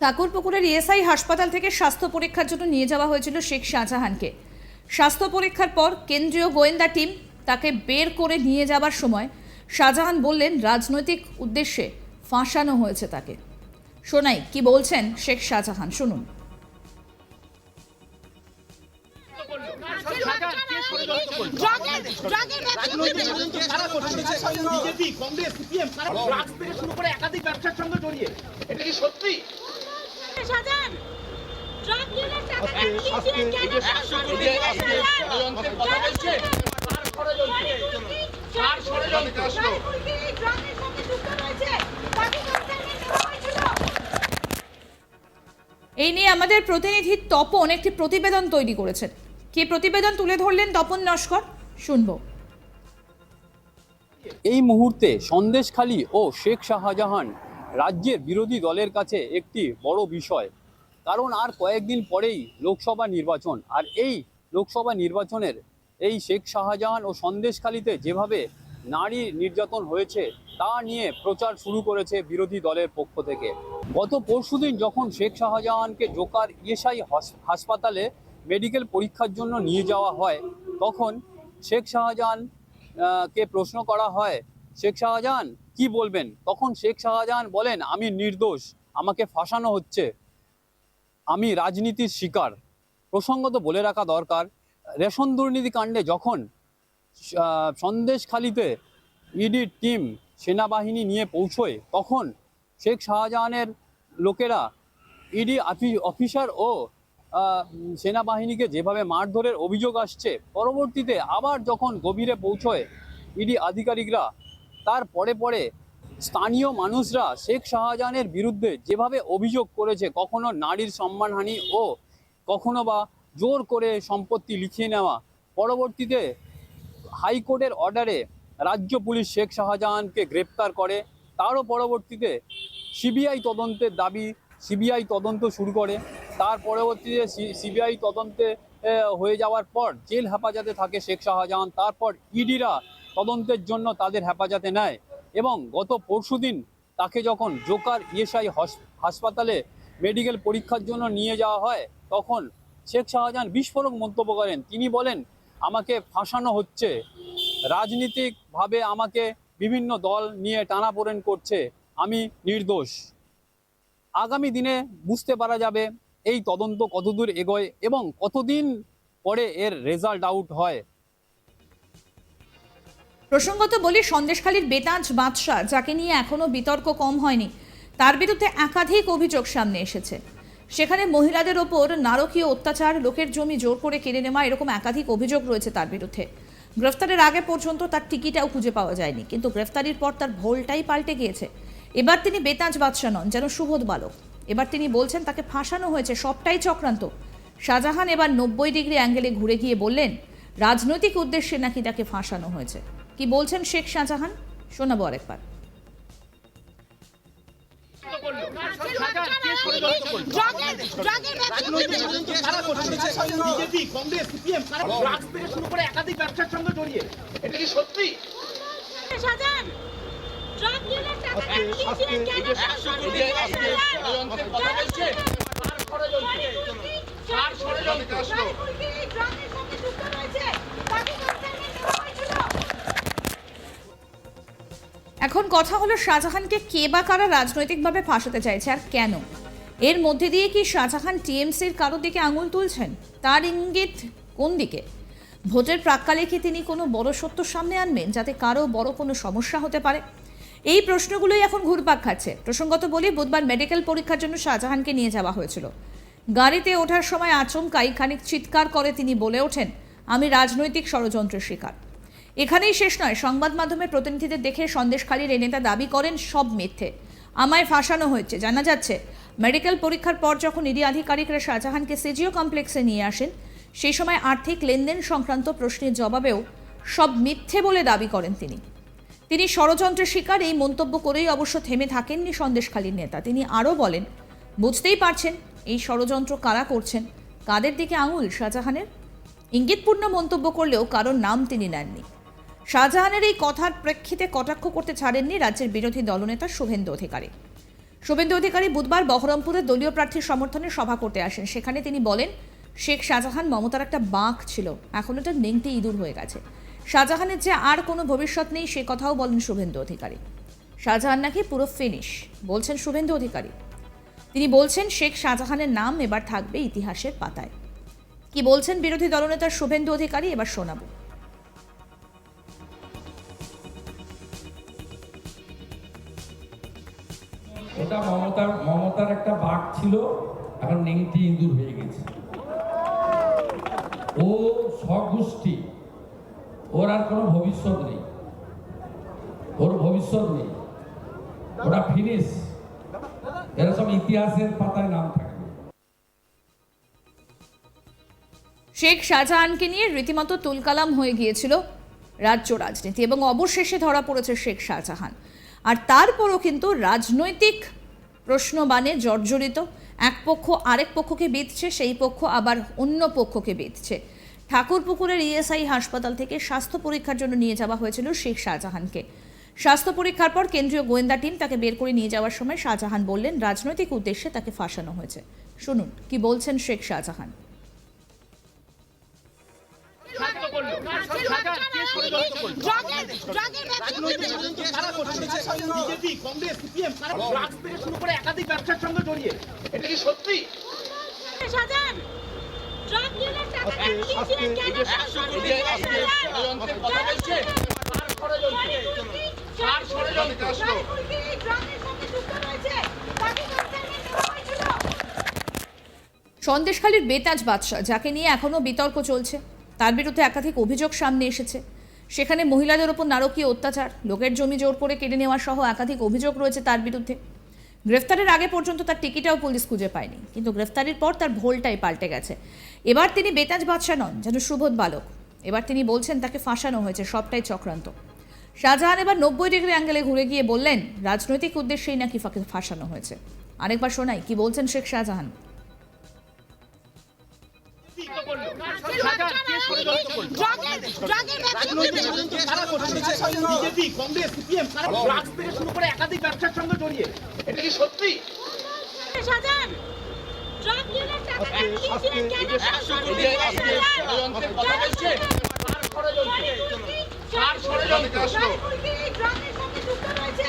ঠাকুরপুকুরের ESI হাসপাতাল থেকে স্বাস্থ্য পরীক্ষার জন্য নিয়ে যাওয়া হয়েছিল শেখ শাহজাহানকে। স্বাস্থ্য পরীক্ষার পর কেন্দ্রীয় গোয়েন্দা টিম তাকে বের করে নিয়ে যাবার সময় শাহজাহান বললেন, রাজনৈতিক উদ্দেশ্যে ফাঁসানো হয়েছে তাকে। শোনাই কি বলছেন শেখ শাহজাহান? শুনুন। ব্যবসার সঙ্গে জড়িয়ে। এটা কি সত্যি সাজান ড্রাগ এই নিয়ে আমাদের প্রতিনিধি তপন একটি প্রতিবেদন তৈরি করেছেন। কি প্রতিবেদন তুলে ধরলেন তপন নস্কর? শুনব। এই মুহূর্তে সন্দেশখালী ও শেখ শাহজাহান রাজ্যের বিরোধী দলের কাছে একটি বড় বিষয়। কারণ আর কয়েকদিন পরেই লোকসভা নির্বাচন। আর এই লোকসভা নির্বাচনের এই শেখ শাহজাহান ও সন্দেশখালীতে যেভাবে নারী নির্যাতন হয়েছে, তা নিয়ে প্রচার শুরু করেছে বিরোধী দলের পক্ষ থেকে। গত পরশুদিন যখন শেখ শাহজাহানকে জোকার ইয়েসাই হাসপাতালে মেডিকেল পরীক্ষার জন্য নিয়ে যাওয়া হয়, তখন শেখ শাহজাহান কে প্রশ্ন করা হয়, শেখ শাহজাহান, কি বলবেন? তখন শেখ শাহজাহান বলেন, আমি নির্দোষ, আমাকে ফাঁসানো হচ্ছে। আমি রাজনীতির শিকার। প্রসঙ্গত বলে রাখা দরকার, রেশন দুর্নীতি কাণ্ডে যখন সন্দেশখালিতে ইডির টিম সেনাবাহিনী নিয়ে পৌঁছয়, তখন শেখ শাহজাহানের লোকেরা ইডি অফিসার ও সেনাবাহিনীকে যেভাবে মারধরের অভিযোগ আসছে, পরবর্তীতে আবার যখন গভীরে পৌঁছয় ইডি আধিকারিকরা, তার পরে পরে স্থানীয় মানুষরা শেখ শাহজাহানের বিরুদ্ধে যেভাবে অভিযোগ করেছে, কখনো নারীর সম্মানহানি ও কখনো বা জোর করে সম্পত্তি লিখিয়ে নেওয়া, পরবর্তীতে হাইকোর্টের অর্ডারে রাজ্য পুলিশ শেখ শাহজাহানকে গ্রেপ্তার করে। তারও পরবর্তীতে সিবিআই তদন্তের দাবি, সিবিআই তদন্ত শুরু করে। তার পরবর্তীতে সিবিআই তদন্তে হয়ে যাওয়ার পর জেল হেফাজতে থাকে শেখ শাহজাহান। তারপর ইডিরা তদন্তের জন্য তাদের হেফাজতে নেয়। এবং গত পরশুদিন তাকে যখন জোকার ইএসআই হাসপাতালে মেডিকেল পরীক্ষার জন্য নিয়ে যাওয়া হয়, তখন শেখ শাহজাহান বিস্ফোরক মন্তব্য করেন। তিনি বলেন, আমাকে ফাঁসানো হচ্ছে। রাজনীতিকভাবে আমাকে বিভিন্ন দল নিয়ে টানাপোড়েন করছে। আমি নির্দোষ। আগামী দিনে বুঝতে পারা যাবে এই তদন্ত কতদূর এগোয় এবং কতদিন পরে এর রেজাল্ট আউট হয়। প্রসঙ্গত বলি, সন্দেশখালীর বেতাজ বাদশাহ, যাকে নিয়ে এখনও বিতর্ক কম হয়নি, তার বিরুদ্ধে একাধিক অভিযোগ সামনে এসেছে। সেখানে মহিলাদের ওপর নারকীয় অত্যাচার, লোকের জমি জোর করে কেড়ে নেওয়া, এরকম একাধিক অভিযোগ রয়েছে তার বিরুদ্ধে। গ্রেফতারের আগে পর্যন্ত তার টিকিটাও খুঁজে পাওয়া যায়নি, কিন্তু গ্রেফতারির পর তার ভোলটাই পাল্টে গিয়েছে। এবার তিনি বেতাজ বাদশাহ নন, যেন সুবোধ বালক। এবার তিনি বলছেন, তাকে ফাঁসানো হয়েছে, সবটাই চক্রান্ত। শাহজাহান এবার নব্বই ডিগ্রি অ্যাঙ্গেলে ঘুরে গিয়ে বললেন, রাজনৈতিক উদ্দেশ্যে নাকি তাকে ফাঁসানো হয়েছে। কি বলছেন শেখ শাহজাহান? শোনাবো আরেকবার। কেন এই যে আজকে ষড়যন্ত্রের কথা বলছে কার ষড়যন্ত্র কার ষড়যন্ত্র আসলো ড্রাগের সাথে যুক্ত রয়েছে তাকে কনসাইনমেন্ট দেওয়া হয়েছিল এখন কথা হলো শাহজাহানকে কে বা কারা রাজনৈতিকভাবে ফাঁসাতে চাইছে আর কেন? এর মধ্যে দিয়ে কি শাহজাহান টিএমসির কারোর দিকে আঙুল তুলছেন? তার ইঙ্গিত কোন দিকে? ভোটের প্রাককালে কি তিনি কোনো বড় সত্য সামনে আনবেন যাতে কারও বড় কোনো সমস্যা হতে পারে? এই প্রশ্নগুলোই এখন ঘুরপাক খাচ্ছে। প্রসঙ্গত বলি, বুধবার মেডিকেল পরীক্ষার জন্য শাহজাহানকে নিয়ে যাওয়া হয়েছিল। গাড়িতে ওঠার সময় আচমকাই খানিক চিৎকার করে তিনি বলে ওঠেন, আমি রাজনৈতিক ষড়যন্ত্রের শিকার। এখানেই শেষ নয়। সংবাদ মাধ্যমের প্রতিনিধিদের দেখে সন্দেশখালীর এই নেতা দাবি করেন, সব মিথ্যে। আমায় ফাঁসানো হয়েছে, জানা যাচ্ছে। মেডিকেল পরীক্ষার পর যখন ইডি আধিকারিকরা শাহজাহানকে সিজিও কমপ্লেক্সে নিয়ে আসেন, সেই সময় আর্থিক লেনদেন সংক্রান্ত প্রশ্নের জবাবেও সব মিথ্যে বলে দাবি করেন তিনি। তিনি ষড়যন্ত্রের শিকার, এই মন্তব্য করেই অবশ্য থেমে থাকেননি সন্দেশখালীর নেতা। তিনি আরও বলেন, বুঝতেই পারছেন, এই ষড়যন্ত্র কারা করছেন? কাদের দিকে আঙুল? শাহজাহানের? ইঙ্গিতপূর্ণ মন্তব্য করলেও কারোর নাম তিনি নেননি। শাহজাহানের এই কথার প্রেক্ষিতে কটাক্ষ করতে ছাড়েননি রাজ্যের বিরোধী দলনেতা শুভেন্দু অধিকারী। শুভেন্দু অধিকারী বুধবার বহরমপুরে দলীয় প্রার্থীর সমর্থনে সভা করতে আসেন। সেখানে তিনি বলেন, শেখ শাহজাহান মমতার একটা বাঁক ছিল। এখন এটা নেংটি ইঁদুর হয়ে গেছে। শাহজাহানের যে আর কোনো ভবিষ্যৎ নেই, সে কথাও বলেন শুভেন্দু অধিকারী। শাহজাহান নাকি পুরো ফিনিশ? বলছেন শুভেন্দু অধিকারী। তিনি বলছেন, শেখ শাহজাহানের নাম এবার থাকবে ইতিহাসের পাতায়। কি বলছেন বিরোধী দলনেতা শুভেন্দু অধিকারী? এবার শোনাবো। ওটা মমতার মমতার একটা বাঘ ছিল, এখন নেংটি ইঁদুর হয়ে গেছে। ও স্বগোষ্ঠী ওর আর কোনো ভবিষ্যৎ নেই। ওর ভবিষ্যৎ নেই। ওরা ফিনিশ। এরা সব ইতিহাসের পাতায় নাম থাকবে শেখ শাহজাহানকে নিয়ে রীতিমতো তুলকালাম হয়ে গিয়েছিল রাজ্য রাজনীতি, এবং অবশেষে ধরা পড়েছে শেখ শাহজাহান। আর তারপরও কিন্তু রাজনৈতিক প্রশ্নবাণে জর্জরিত। এক পক্ষ আরেক পক্ষকে বিঁধছে, সেই পক্ষ আবার অন্য পক্ষকে বিঁধছে। ঠাকুরপুকুরের ইএসআই হাসপাতাল থেকে স্বাস্থ্য পরীক্ষার জন্য নিয়ে যাওয়া হয়েছিল শেখ শাহজাহানকে। স্বাস্থ্য পরীক্ষার পর কেন্দ্রীয় গোয়েন্দা টিম তাকে বের করে নিয়ে যাওয়ার সময় শাহজাহান বললেন, রাজনৈতিক উদ্দেশ্যে তাকে ফাঁসানো হয়েছে। শুনুন, কি বলছেন শেখ শাহজাহান। সন্দেশখালীর বেতাজ বাদশাহ যাকে নিয়ে এখনও বিতর্ক চলছে তার বিরুদ্ধে একাধিক অভিযোগ সামনে এসেছে। সেখানে মহিলাদের ওপর নারকীয় অত্যাচার, লোকের জমি জোর করে কেড়ে নেওয়া সহ একাধিক অভিযোগ রয়েছে তার বিরুদ্ধে। গ্রেফতারের আগে পর্যন্ত তার টিকিটাও পুলিশ খুঁজে পায়নি, কিন্তু গ্রেফতারির পর তার ভোলটাই পাল্টে গেছে। এবার তিনি বেতাজ বাদশাহ নন, যেন সুবোধ বালক। এবার তিনি বলছেন তাকে ফাঁসানো হয়েছে, সবটাই চক্রান্ত। শাহজাহান এবার নব্বই ডিগ্রি অ্যাঙ্গেলে ঘুরে গিয়ে বললেন, রাজনৈতিক উদ্দেশ্যেই নাকি ফাঁসানো হয়েছে। আরেকবার শোনাই, কি বলছেন শেখ শাহজাহান? বিজেপি কংগ্রেস সিপিএম কারা ড্রাগস থেকে শুরু করে একাধিক ব্যবসার সঙ্গে জড়িয়ে। এটা কি সত্যি? সাজান। ড্রাগ ডিলার টাকা দিয়েছিলেন কেন ষড়যন্ত্রের কথা বলছে। ষড়যন্ত্র? ষড়যন্ত্র? ড্রাগের সাথে যুক্ত রয়েছে।